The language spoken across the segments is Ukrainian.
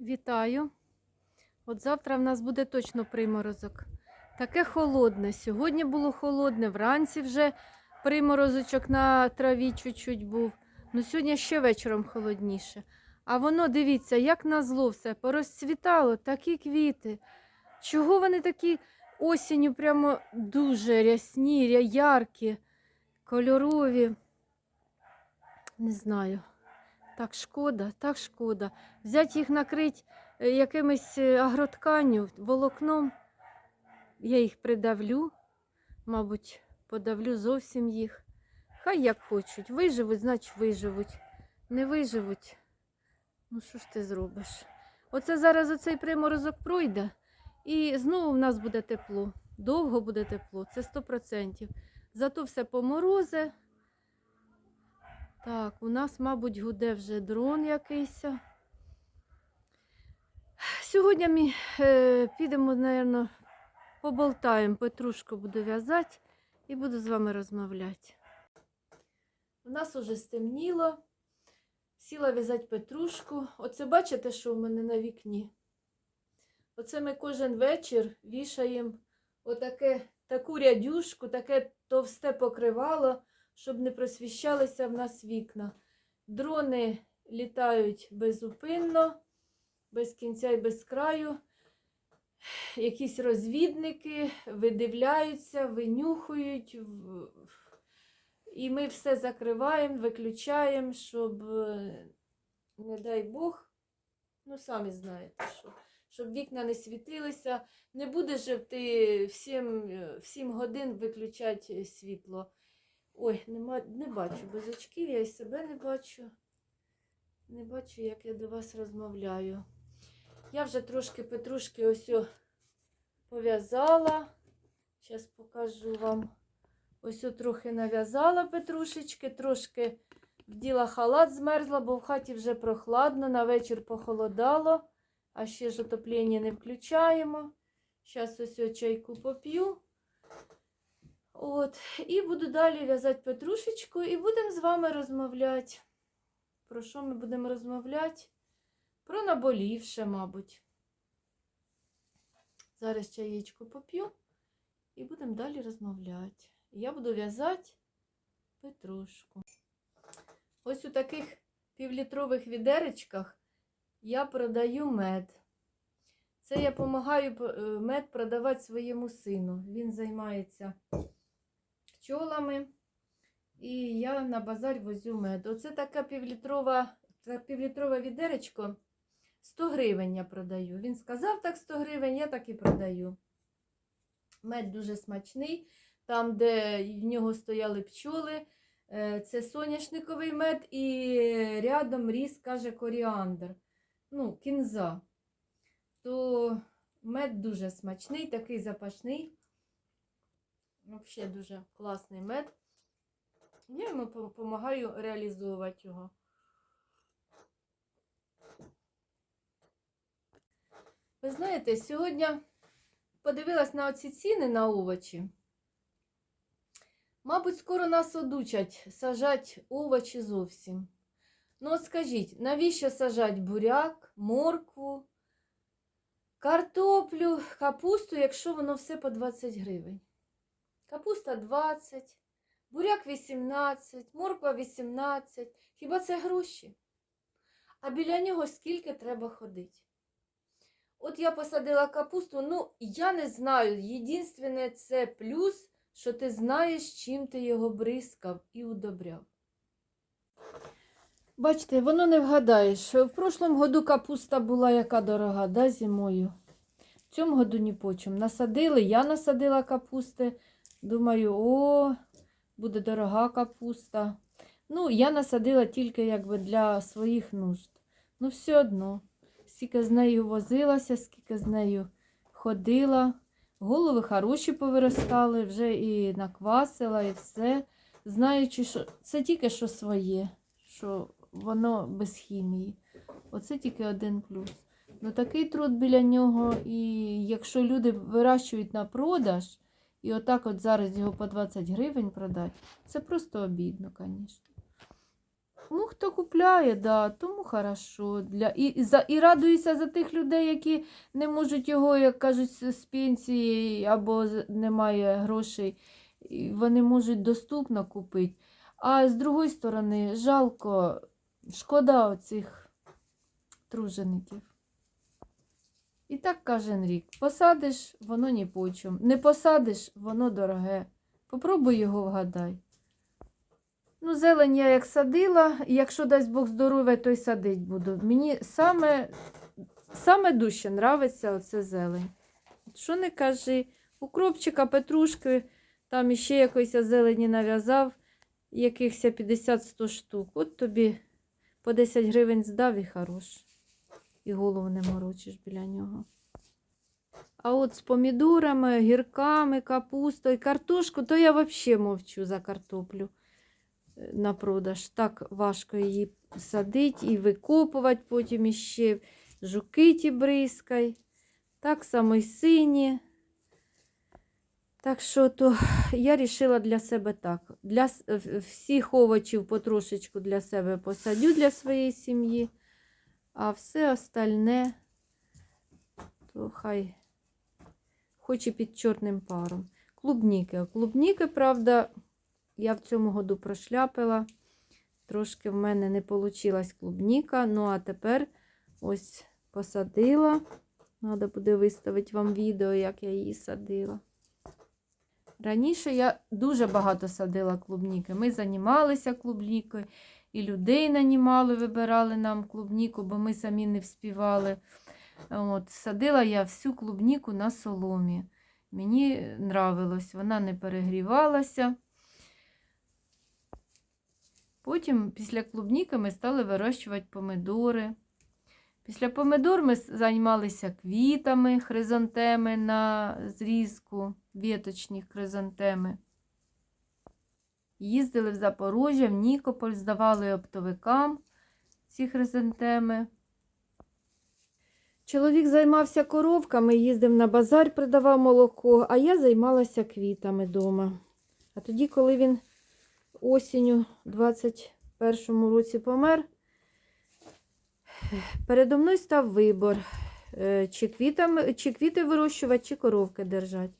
Вітаю. От завтра в нас буде точно приморозок. Таке холодне. Сьогодні було холодне, вранці вже приморозочок на траві чуть-чуть був. Ну сьогодні ще вечором холодніше. А воно, дивіться, як назло все, порозцвітало, такі квіти. Чого вони такі осінню прямо дуже рясні, ря- яркі, кольорові? Не знаю. Так шкода, так шкода. Взять їх накрить е, якимось е, агротканню, волокном. Я їх придавлю, мабуть, подавлю зовсім їх. Хай як хочуть. Виживуть, значить виживуть. Не виживуть. Ну що ж ти зробиш? Оце зараз оцей приморозок пройде, і знову в нас буде тепло. Довго буде тепло, це 100%. Зато все поморозе. Так, у нас, мабуть, гуде вже дрон якийсь. Сьогодні ми е, підемо, мабуть, поболтаємо, Петрушку буду в'язати і буду з вами розмовляти. У нас уже стемніло. Сіла в'язати Петрушку. Оце бачите, що в мене на вікні? Оце ми кожен вечір вішаємо отаке, таку рядюшку, таке товсте покривало, щоб не просвіщалися в нас вікна. Дрони літають безупинно, без кінця і без краю. Якісь розвідники видивляються, винюхують. І ми все закриваємо, виключаємо, щоб, не дай Бог, ну самі знаєте, що, щоб вікна не світилися. Не буде же ти в 7, в 7 годин виключати світло. Ой, нема, не бачу без очків, я і себе не бачу. Не бачу, як я до вас розмовляю. Я вже трошки петрушки ось пов'язала. Зараз покажу вам. Ось трохи нав'язала петрушечки, трошки вділа халат, змерзла, бо в хаті вже прохладно, на вечір похолодало, а ще ж отоплення не включаємо. Зараз ось чайку поп'ю. От, і буду далі в'язати петрушечку і будемо з вами розмовляти. Про що ми будемо розмовляти? Про наболівше, мабуть. Зараз чаєчку поп'ю і будемо далі розмовляти. Я буду в'язати петрушку. Ось у таких півлітрових відеречках я продаю мед. Це я допомагаю мед продавати своєму сину. Він займається пчолами. І я на базар возю мед. Оце така півлітрова, та півлітрове відеречко. 100 гривень я продаю. Він сказав так 100 гривень, я так і продаю. Мед дуже смачний. Там, де в нього стояли пчоли, е, це соняшниковий мед і рядом ріс, каже, коріандр. Ну, кінза. То мед дуже смачний, такий запашний. Взагалі дуже класний мед. Я йому допомагаю реалізовувати його. Ви знаєте, сьогодні подивилась на оці ціни на овочі. Мабуть, скоро нас одучать сажати овочі зовсім. Ну, от скажіть, навіщо сажати буряк, моркву, картоплю, капусту, якщо воно все по 20 гривень? Капуста 20, буряк 18, морква 18. Хіба це гроші? А біля нього скільки треба ходити? От я посадила капусту, ну, я не знаю. Єдинственне це плюс, що ти знаєш, чим ти його бризкав і удобряв. Бачите, воно не вгадаєш. В прошлому году капуста була яка дорога, да, зимою. В цьому году ні по чому. Насадили, я насадила капусти. Думаю, о, буде дорога капуста. Ну, я насадила тільки якби для своїх нужд. Ну, все одно, скільки з нею возилася, скільки з нею ходила. Голови хороші повиростали, вже і наквасила, і все. Знаючи, що це тільки що своє, що воно без хімії. Оце тільки один плюс. Ну такий труд біля нього, і якщо люди вирощують на продаж, і отак от зараз його по 20 гривень продати, це просто обідно, звісно. Мух хто купляє, да, тому хорошо. Для, і, за, і радуюся за тих людей, які не можуть його, як кажуть, з пенсії або немає грошей. Вони можуть доступно купити. А з другої сторони, жалко, шкода оцих тружеників. І так кожен рік. Посадиш, воно ні по чому. Не посадиш, воно дороге. Попробуй його вгадай. Ну, зелень я як садила, і якщо дасть Бог здоров'я, то й садить буду. Мені саме, саме дужче нравиться оце зелень. Що не кажи, укропчика, петрушки, там іще якоїсь зелені нав'язав, якихось 50-100 штук. От тобі по 10 гривень здав і хорош. І голову не морочиш біля нього. А от з помідорами, гірками, капустою, картошку, то я взагалі мовчу за картоплю е, на продаж. Так важко її садити і викопувати потім іще. Жуки ті бризкай. Так само й сині. Так що то я вирішила для себе так. Для всіх овочів потрошечку для себе посадю для своєї сім'ї, а все остальне, то хай хоч і під чорним паром. Клубніки. Клубніки, правда, я в цьому году прошляпила. Трошки в мене не вийшла клубніка. Ну, а тепер ось посадила. Треба буде виставити вам відео, як я її садила. Раніше я дуже багато садила клубніки. Ми займалися клубнікою, і людей нанімали, вибирали нам клубніку, бо ми самі не вспівали. От, садила я всю клубніку на соломі. Мені нравилось, вона не перегрівалася. Потім після клубніки ми стали вирощувати помидори. Після помидор ми займалися квітами, хризантеми на зрізку, віточні хризантеми. Їздили в Запорожжя, в Нікополь, здавали оптовикам ці хризантеми. Чоловік займався коровками, їздив на базар, продавав молоко, а я займалася квітами вдома. А тоді, коли він осінню 21-му році помер, передо мною став вибор, е, чи, квітами, чи квіти вирощувати, чи коровки держати.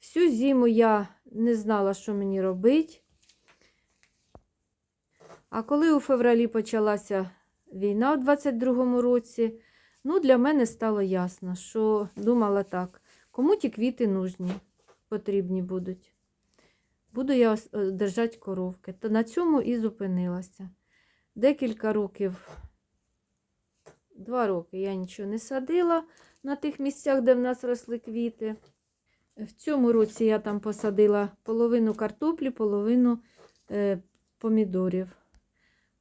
Всю зиму я не знала, що мені робити. А коли у февралі почалася війна у 22-му році, ну, для мене стало ясно, що думала так, кому ті квіти нужні, потрібні будуть. Буду я е, держати коровки. То на цьому і зупинилася. Декілька років, два роки я нічого не садила на тих місцях, де в нас росли квіти. В цьому році я там посадила половину картоплі, половину е, помідорів.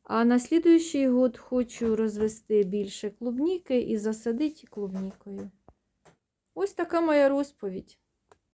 А на слідуючий год хочу розвести більше клубніки і засадити клубнікою. Ось така моя розповідь.